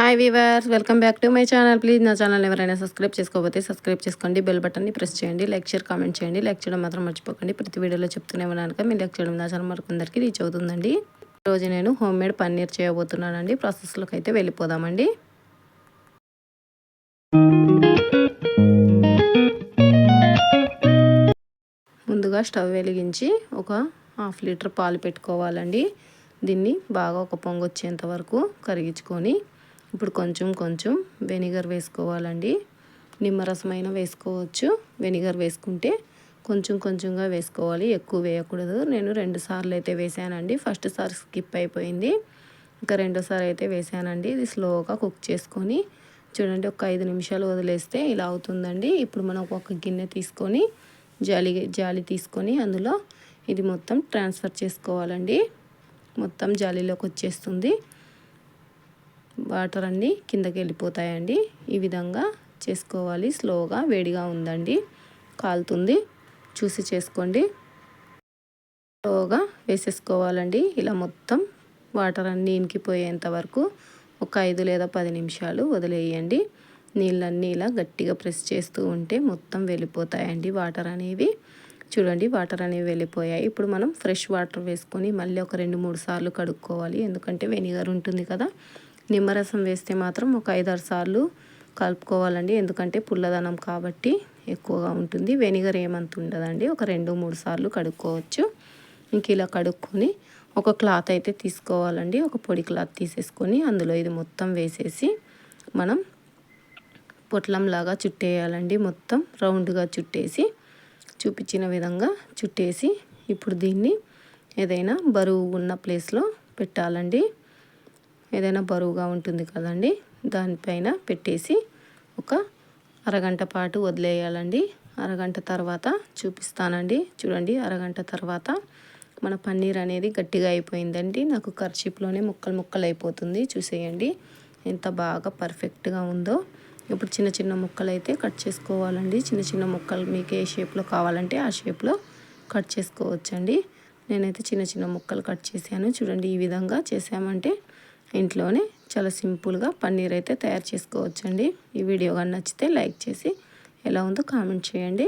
Hi viewers welcome back to my channel please నా channel ఎవరైనా subscribe చేసుకోకపోతే subscribe చేసుకోండి. బెల్ బటన్ని ప్రెస్ చేయండి. లైక్ షేర్ కామెంట్ చేయండి. లైక్ చేయడం మాత్రం మర్చిపోకండి. ప్రతి వీడియోలో చెప్తూనే ఉన్నాను మీరు లైక్ చేయడం నా ఛానల్ మరికొందరికి రీచ్ అవుతుందండి. రోజు నేను హోమ్ మేడ్ పన్నీర్ చేయబోతున్నానండి ప్రాసెస్లోకి అయితే వెళ్ళిపోదామండి. ముందుగా స్టవ్ వెలిగించి ఒక హాఫ్ లీటర్ పాలు పెట్టుకోవాలండి. దీన్ని బాగా ఒక పొంగు వచ్చేంత వరకు కరిగించుకొని ఇప్పుడు కొంచెం కొంచెం వెనిగర్ వేసుకోవాలండి. నిమ్మరసమైన వేసుకోవచ్చు. వెనిగర్ వేసుకుంటే కొంచెం కొంచెంగా వేసుకోవాలి. ఎక్కువ వేయకూడదు. నేను రెండు సార్లు అయితే వేసానండి. ఫస్ట్ సారి స్కిప్ అయిపోయింది. ఇంకా రెండోసారి అయితే వేసానండి. ఇది స్లోగా కుక్ చేసుకొని చూడండి ఒక ఐదు నిమిషాలు వదిలేస్తే ఇలా అవుతుందండి. ఇప్పుడు మనం ఒక గిన్నె తీసుకొని జాలి జాలి తీసుకొని అందులో ఇది మొత్తం ట్రాన్స్ఫర్ చేసుకోవాలండి. మొత్తం జాలీలోకి వచ్చేస్తుంది. వాటర్ అన్నీ కిందకి వెళ్ళిపోతాయండి ఈ విధంగా చేసుకోవాలి. స్లోగా వేడిగా ఉందండి. కాలుతుంది. చూసి చేసుకోండి. స్లోగా వేసేసుకోవాలండి. ఇలా మొత్తం వాటర్ అన్నీ ఇంకిపోయేంత వరకు ఒక ఐదు లేదా పది నిమిషాలు వదిలేయండి. నీళ్ళన్నీ ఇలా గట్టిగా ప్రెస్ చేస్తూ ఉంటే మొత్తం వెళ్ళిపోతాయండి వాటర్ అనేవి చూడండి వాటర్ అనేవి వెళ్ళిపోయాయి. ఇప్పుడు మనం ఫ్రెష్ వాటర్ వేసుకొని మళ్ళీ ఒక రెండు మూడు సార్లు కడుక్కోవాలి. ఎందుకంటే వెనిగర్ ఉంటుంది కదా. నిమ్మరసం వేస్తే మాత్రం ఒక ఐదారు సార్లు కలుపుకోవాలండి. ఎందుకంటే పుల్లదనం కాబట్టి ఎక్కువగా ఉంటుంది. వెనిగర్ ఏమంత ఉండదండి. ఒక రెండు మూడు సార్లు కడుక్కోవచ్చు. ఇంక ఇలా కడుక్కొని ఒక క్లాత్ అయితే తీసుకోవాలండి. ఒక పొడి క్లాత్ తీసేసుకొని అందులో ఇది మొత్తం వేసేసి మనం పొట్లంలాగా చుట్టేయాలండి. మొత్తం రౌండ్గా చుట్టేసి చూపించిన విధంగా చుట్టేసి ఇప్పుడు దీన్ని ఏదైనా బరువు ఉన్న ప్లేస్లో పెట్టాలండి. ఏదైనా బరువుగా ఉంటుంది కదండి దానిపైన పెట్టేసి ఒక అరగంట పాటు వదిలేయాలండి. అరగంట తర్వాత చూపిస్తానండి. చూడండి అరగంట తర్వాత మన పన్నీర్ అనేది గట్టిగా అయిపోయిందండి. నాకు కర్చీప్లోనే ముక్కలు ముక్కలు అయిపోతుంది చూసేయండి ఎంత బాగా పర్ఫెక్ట్గా ఉందో. ఇప్పుడు చిన్న చిన్న ముక్కలు అయితే కట్ చేసుకోవాలండి. చిన్న చిన్న ముక్కలు మీకు ఏ షేప్లో కావాలంటే ఆ షేప్లో కట్ చేసుకోవచ్చండి. నేనైతే చిన్న చిన్న ముక్కలు కట్ చేశాను. చూడండి ఈ విధంగా చేసామంటే ఇంట్లోనే చాలా సింపుల్గా పన్నీర్ అయితే తయారు చేసుకోవచ్చండి. ఈ వీడియో కానీ నచ్చితే లైక్ చేసి ఎలా ఉందో కామెంట్ చేయండి.